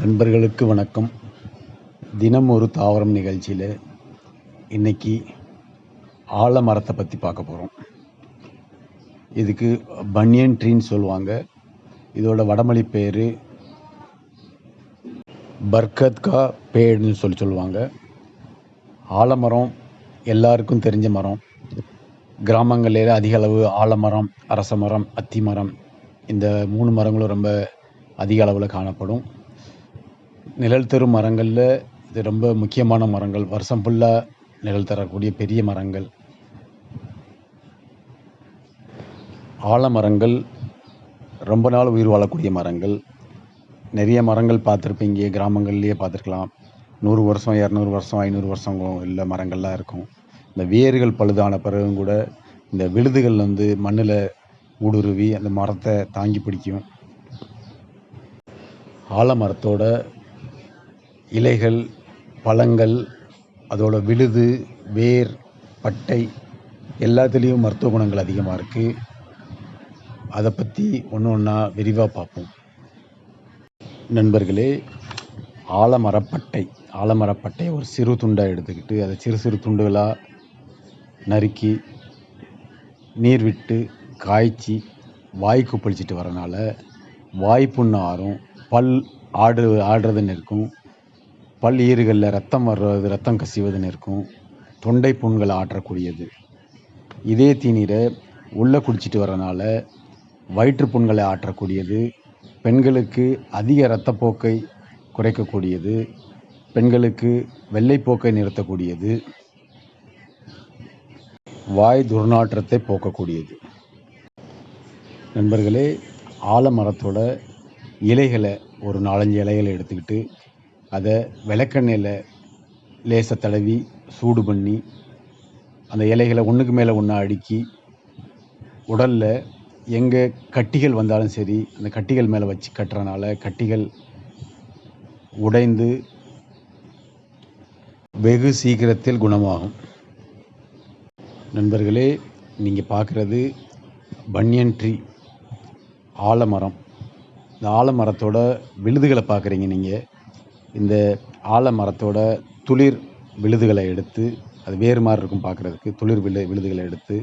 நண்பர்களுக்கு வணக்கம். தினம் ஒரு தாவரம் நிகழ்ச்சியில் இன்னைக்கு ஆலமரத்தை பற்றி பார்க்க போகிறோம் இதுக்கு பன்னியன் ட்ரீன்னு சொல்லுவாங்க. இதோட வடமொழி பேர் பர்கத்கா பேடுன்னு சொல்லி சொல்லுவாங்க. ஆலமரம் எல்லாருக்கும் தெரிஞ்ச மரம். கிராமங்களில் அதிக அளவு ஆலமரம் அரச மரம் அத்தி மரம் இந்த மூணு மரங்களும் ரொம்ப அதிக அளவில் காணப்படும். நிழல் தரும் மரங்களில் இது ரொம்ப முக்கியமான மரங்கள். வருஷம் ஃபுல்லாக நிழல் தரக்கூடிய பெரிய மரங்கள். ஆலமரங்கள் ரொம்ப நாள் உயிர் வாழக்கூடிய மரங்கள். நிறைய மரங்கள் பார்த்துருப்பீங்க கிராமங்கள்லேயே பார்த்துருக்கலாம். நூறு வருஷம் இரநூறு வருஷம் ஐநூறு வருஷம் இல்லை மரங்கள்லாம் இருக்கும். இந்த வேர்கள் பழுதான பிறகும் கூட இந்த விழுதுகள் வந்து மண்ணில் ஊடுருவி அந்த மரத்தை தாங்கி பிடிக்கும். ஆலமரத்தோட இலைகள் பழங்கள் அதோட விழுது வேர் பட்டை எல்லாத்துலேயும் மருத்துவ குணங்கள் அதிகமாக இருக்குது அதை பற்றி ஒன்று ஒன்றா விரிவாக பார்ப்போம். நண்பர்களே ஆலமரப்பட்டை. ஆலமரப்பட்டையை ஒரு சிறு துண்டாக எடுத்துக்கிட்டு அதை சிறு சிறு துண்டுகளாக நறுக்கி நீர் விட்டு காய்ச்சி வாய் பழிச்சிட்டு வரனால வாய்ப்புண்ணு ஆறும் பல் ஆடு ஆடுறதுன்னு இருக்கும். பல் ஈறுகளில் ரத்தம் வர்றது ரத்தம் கசிவதுன்னு இருக்கும் தொண்டை புண்களை ஆற்றக்கூடியது. இதே தீநீரை உள்ளே குடிச்சிட்டு வரனால வயிற்று புண்களை ஆற்றக்கூடியது. பெண்களுக்கு அதிக இரத்தப்போக்கை குறைக்கக்கூடியது. பெண்களுக்கு வெள்ளைப்போக்கை நிறுத்தக்கூடியது. வாய் துர்நாற்றத்தை போக்கக்கூடியது. நண்பர்களே ஆலமரத்தோட இலைகளை ஒரு நாலஞ்சு இலைகளை எடுத்துக்கிட்டு அதை விளக்கெண்ணெயில் லேசாக தடவி சூடு பண்ணி அந்த இலைகளை ஒன்றுக்கு மேலே ஒன்றா அடுக்கி உடலில் எங்கே கட்டிகள் வந்தாலும் சரி அந்த கட்டிகள் மேலே வச்சு கட்டுறனால கட்டிகள் உடைந்து வெகு சீக்கிரத்தில் குணமாகும். நண்பர்களே நீங்கள் பார்க்குறது பன்யன் ட்ரீ ஆலமரம். இந்த ஆலமரத்தோட விழுதுகளை பார்க்குறீங்க நீங்கள் இந்த ஆலமரத்தோட துளிர் விழுதுகளை எடுத்து அது வேறு மாதிரி இருக்கும் பார்க்குறதுக்கு துளிர் விழு விழுதுகளை எடுத்து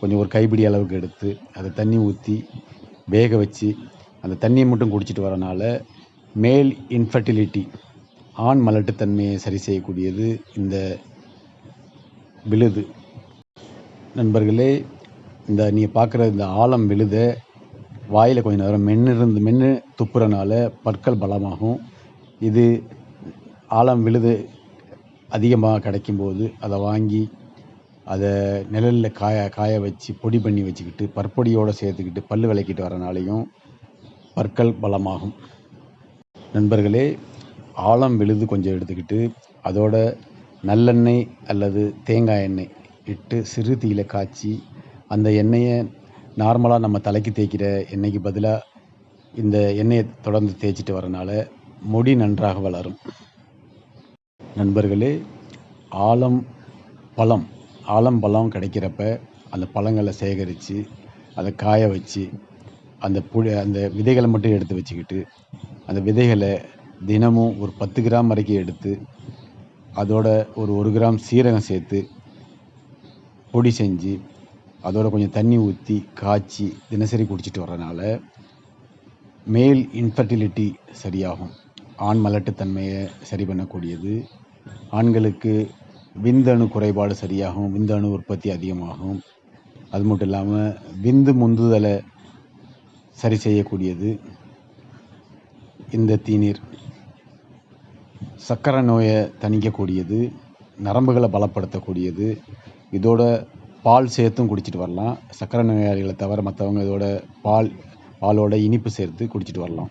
கொஞ்சம் ஒரு கைப்பிடி அளவுக்கு எடுத்து அதை தண்ணி ஊற்றி வேக வச்சு அந்த தண்ணியை மட்டும் குடிச்சிட்டு வரனால மேல் இன்ஃபர்டிலிட்டி ஆண் மலட்டுத்தன்மையை சரி செய்யக்கூடியது இந்த விழுது. நண்பர்களே இந்த நீங்கள் பார்க்குற இந்த ஆழம் விழுத வாயில் கொஞ்சம் நேரம் மென்னு இருந்து மென்று துப்புறனால பற்கள் பலமாகும். இது ஆழம் விழுது அதிகமாக கிடைக்கும்போது அதை வாங்கி அதை நிழலில் காய காய வச்சு பொடி பண்ணி வச்சுக்கிட்டு பற்பொடியோடு சேர்த்துக்கிட்டு பல் விளக்கிட்டு வரனாலையும் பற்கள் பலமாகும். நண்பர்களே ஆழம் விழுது கொஞ்சம் எடுத்துக்கிட்டு அதோட நல்லெண்ணெய் அல்லது தேங்காய் எண்ணெய் இட்டு சிறு தீயில காய்ச்சி அந்த எண்ணெயை நார்மலாக நம்ம தலைக்கு தேய்க்கிற எண்ணெய்க்கு பதிலாக இந்த எண்ணெயை தொடர்ந்து தேய்ச்சிட்டு வரனால முடி நன்றாக வளரும். நண்பர்களே ஆலம் பழம் ஆலம் பழம் கிடைக்கிறப்ப அந்த பழங்களை சேகரித்து அதை காய வச்சு அந்த புழி அந்த விதைகளை மட்டும் எடுத்து வச்சுக்கிட்டு அந்த விதைகளை தினமும் ஒரு பத்து கிராம் வரைக்கும் எடுத்து அதோட ஒரு ஒரு கிராம் சீரகம் சேர்த்து பொடி செஞ்சு அதோட கொஞ்சம் தண்ணி ஊற்றி காய்ச்சி தினசரி குடிச்சிட்டு வரனால மேல் இன்ஃபர்டிலிட்டி சரியாகும். ஆண் மலட்டுத்தன்மையை சரி பண்ணக்கூடியது. ஆண்களுக்கு விந்தணு குறைபாடு சரியாகும் விந்தணு உற்பத்தி அதிகமாகும். அது மட்டும் இல்லாமல் விந்து முந்துதலை சரி செய்யக்கூடியது. இந்த தீநீர் சக்கரை நோயை தணிக்கக்கூடியது நரம்புகளை பலப்படுத்தக்கூடியது. இதோட பால் சேர்த்தும் குடிச்சிட்டு வரலாம். சக்கரை நோயாளிகளை தவிர மற்றவங்க இதோட பால் பாலோட இனிப்பு சேர்த்து குடிச்சிட்டு வரலாம்.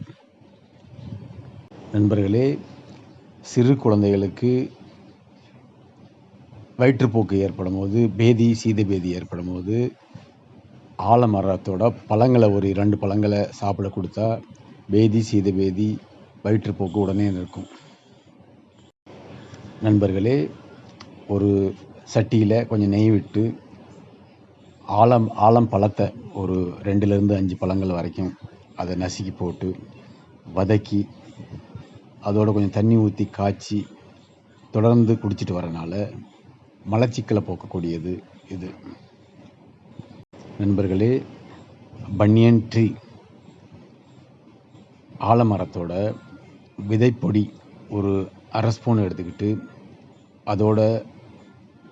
நண்பர்களே சிறு குழந்தைகளுக்கு வயிற்றுப்போக்கு ஏற்படும் போது பேதி சீத பேதி ஏற்படும் போது ஆலமரத்தோட பழங்களை ஒரு இரண்டு பழங்களை சாப்பிட கொடுத்தா பேதி சீத பேதி வயிற்றுப்போக்கு உடனே நிற்கும். நண்பர்களே ஒரு சட்டியில் கொஞ்சம் நெய் விட்டு ஆலம் ஆலம் பழத்தை ஒரு ரெண்டுலேருந்து அஞ்சு பழங்கள் வரைக்கும் அதை நசுக்கி போட்டு வதக்கி அதோட கொஞ்சம் தண்ணி ஊற்றி காய்ச்சி தொடர்ந்து குடிச்சிட்டு வரனால மலச்சிக்கலை போக்கக்கூடியது இது. நண்பர்களே பன்னியன் ட்ரீ ஆலமரத்தோட விதைப்பொடி ஒரு அரை ஸ்பூன் எடுத்துக்கிட்டு அதோட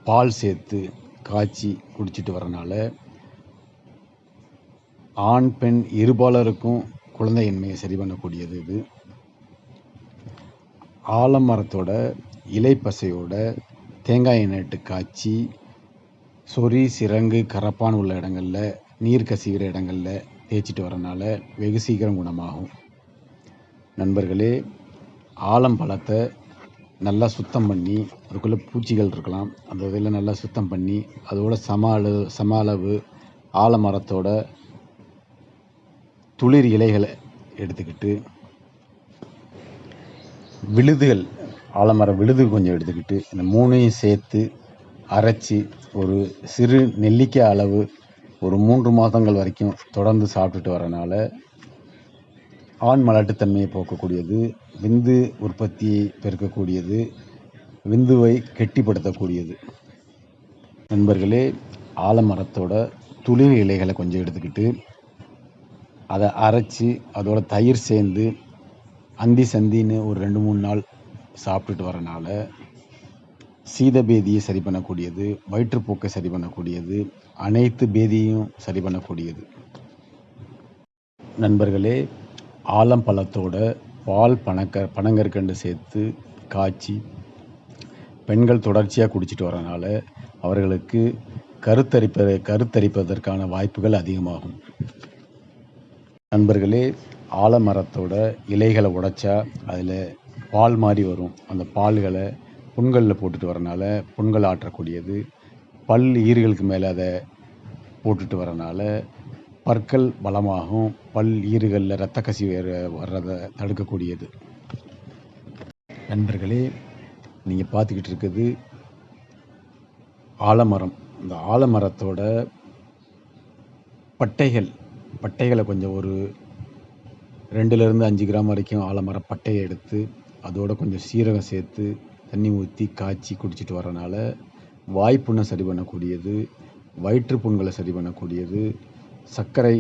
பால் சேர்த்து காய்ச்சி குடிச்சிட்டு வரனால ஆண் பெண் இருபாலருக்கும் குழந்தையின்மையை சரி பண்ணக்கூடியது இது. ஆலமரத்தோட இலைப்பசையோட தேங்காயை நட்டு காய்ச்சி சொறி சிரங்கு கரப்பான் உள்ள இடங்களில் நீர் கசிகிற இடங்களில் தேய்ச்சிட்டு வரனால வெகு சீக்கிரம் குணமாகும். நண்பர்களே ஆலம்பழத்தை நல்லா சுத்தம் பண்ணி அதுக்குள்ளே பூச்சிகள் இருக்கலாம் அந்த இதில் நல்லா சுத்தம் பண்ணி அதோட சம அளவு சம அளவு ஆலமரத்தோட துளிர் இலைகளை எடுத்துக்கிட்டு விழுதுகள் ஆலமர விழுது கொஞ்சம் எடுத்துக்கிட்டு இந்த மூணையும் சேர்த்து அரைச்சி ஒரு சிறு நெல்லிக்காய் அளவு ஒரு மூன்று மாதங்கள் வரைக்கும் தொடர்ந்து சாப்பிட்டுட்டு வரனால ஆண் மலட்டுத்தன்மையை போக்கக்கூடியது விந்து உற்பத்தியை பெருக்கக்கூடியது விந்துவை கெட்டிப்படுத்தக்கூடியது. நண்பர்களே ஆலமரத்தோட துளிர் இலைகளை கொஞ்சம் எடுத்துக்கிட்டு அதை அரைச்சி அதோட தயிர் சேர்ந்து அந்தி சந்தின்னு ஒரு ரெண்டு மூணு நாள் சாப்பிட்டுட்டு வரனால சீதபேதியை சரி பண்ணக்கூடியது வயிற்றுப்போக்கை சரி பண்ணக்கூடியது அனைத்து பேதியையும் சரி பண்ணக்கூடியது. நண்பர்களே ஆலம்பழத்தோட பால் பணக்க பனங்கற்கண்டு சேர்த்து காய்ச்சி பெண்கள் தொடர்ச்சியாக குடிச்சிட்டு வரனால அவர்களுக்கு கருத்தரிப்ப கருத்தரிப்பதற்கான வாய்ப்புகள் அதிகமாகும். நண்பர்களே ஆலமரத்தோட இலைகளை உடைச்சா அதில் பால் மாதிரி வரும். அந்த பால்களை புண்களில் போட்டுட்டு வரனால புண்கள் ஆற்றக்கூடியது. பல் ஈறுகளுக்கு மேலே அதை போட்டுட்டு வரனால பற்கள் பலமாகும். பல் ஈறுகளில் இரத்த கசிவு ஏற- வர்றதை தடுக்கக்கூடியது. நண்பர்களே நீங்கள் பார்த்துக்கிட்டு இருக்குது ஆலமரம். இந்த ஆலமரத்தோட பட்டைகள் பட்டைகளை கொஞ்சம் ஒரு ரெண்டுலேருந்து அஞ்சு கிராம் வரைக்கும் ஆலமர பட்டையை எடுத்து அதோட கொஞ்சம் சீரகம் சேர்த்து தண்ணி ஊற்றி காய்ச்சி குடிச்சிட்டு வரனால வாய்ப்புண்ணை சரி பண்ணக்கூடியது வயிற்று புண்களை சரி பண்ணக்கூடியது சர்க்கரை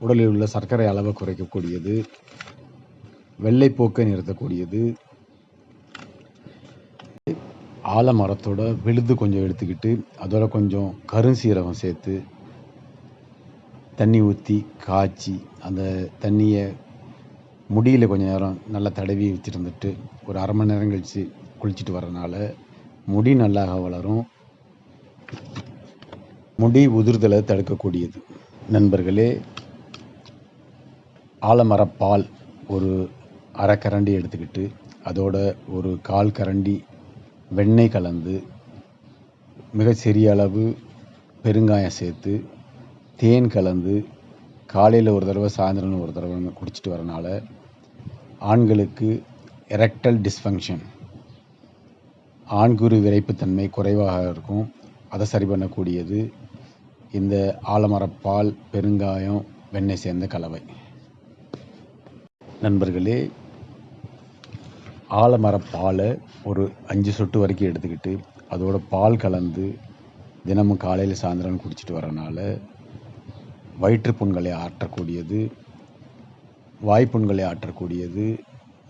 உடலில் உள்ள சர்க்கரை அளவை குறைக்கக்கூடியது வெள்ளைப்போக்கை நிறுத்தக்கூடியது. ஆலமரத்தோட விழுது கொஞ்சம் எடுத்துக்கிட்டு அதோட கொஞ்சம் கருஞ்சீரகம் சேர்த்து தண்ணி ஊற்றி காய்ச்சி அந்த தண்ணியை முடியில் கொஞ்ச நேரம் நல்லா தடவி வச்சுருந்துட்டு ஒரு அரை மணி நேரம் கழித்து குளிச்சுட்டு வரனால முடி நல்லா வளரும். முடி உதிர்தலை தடுக்கக்கூடியது. நண்பர்களே ஆலமரப்பால் ஒரு அரை கரண்டி எடுத்துக்கிட்டு அதோட ஒரு கால் கரண்டி வெண்ணெய் கலந்து மிக சிறிய அளவு பெருங்காயம் சேர்த்து தேன் கலந்து காலையில் ஒரு தடவை சாயந்தரம் ஒரு தடவை குடிச்சிட்டு வரனால ஆண்களுக்கு எரக்டல் டிஸ்ஃபங்க்ஷன் ஆண்குறு விரைப்புத்தன்மை குறைவாக இருக்கும். அதை சரி பண்ணக்கூடியது இந்த ஆலமரப்பால் பெருங்காயம் வெண்ணெய் சேர்ந்த கலவை. நண்பர்களே ஆலமரப்பாலை ஒரு அஞ்சு சொட்டு வரைக்கும் எடுத்துக்கிட்டு அதோட பால் கலந்து தினமும் காலையில் சாயந்தரம் குடிச்சிட்டு வரனால வயிற்றுப்புண்களை ஆற்றக்கூடியது வாய்ப்புண்களை ஆற்றக்கூடியது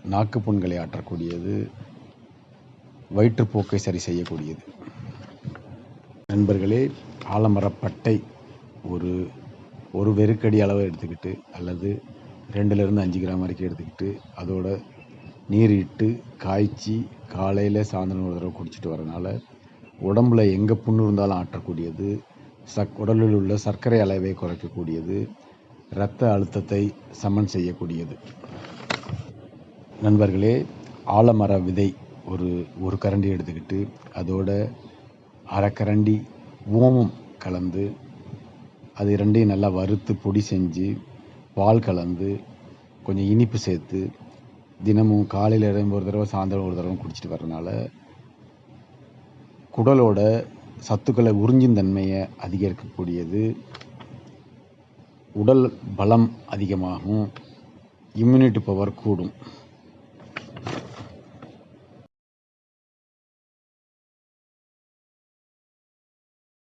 நாக்கு புண்களை ஆற்றக்கூடியது வயிற்றுப்போக்கை சரி செய்யக்கூடியது. நண்பர்களே ஆலமரப்பட்டை ஒரு ஒரு வெறுக்கடி அளவை எடுத்துக்கிட்டு அல்லது ரெண்டுலேருந்து அஞ்சு கிராம் வரைக்கும் எடுத்துக்கிட்டு அதோட நீர் இட்டு காய்ச்சி காலையில் சாயந்தரம் ஒரு தடவை குடிச்சிட்டு வரனால உடம்புல எங்கே புண்ணு இருந்தாலும் ஆற்றக்கூடியது சக் உடலில் உள்ள சர்க்கரை அளவை குறைக்கக்கூடியது இரத்த அழுத்தத்தை சமன் செய்யக்கூடியது. நண்பர்களே ஆலமர விதை ஒரு ஒரு கரண்டி எடுத்துக்கிட்டு அதோட அரை கரண்டி ஓமம் கலந்து அது ரெண்டையும் நல்லா வறுத்து பொடி செஞ்சு பால் கலந்து கொஞ்சம் இனிப்பு சேர்த்து தினமும் காலையில் ஒரு தடவை சாயந்தரம் ஒரு தடவை குடிச்சிட்டு வரனால குடலோட சத்துக்களை உறிஞ்சும் தன்மையை அதிகரிக்கக்கூடியது. உடல் பலம் அதிகமாகும். இம்யூனிட்டி பவர் கூடும்.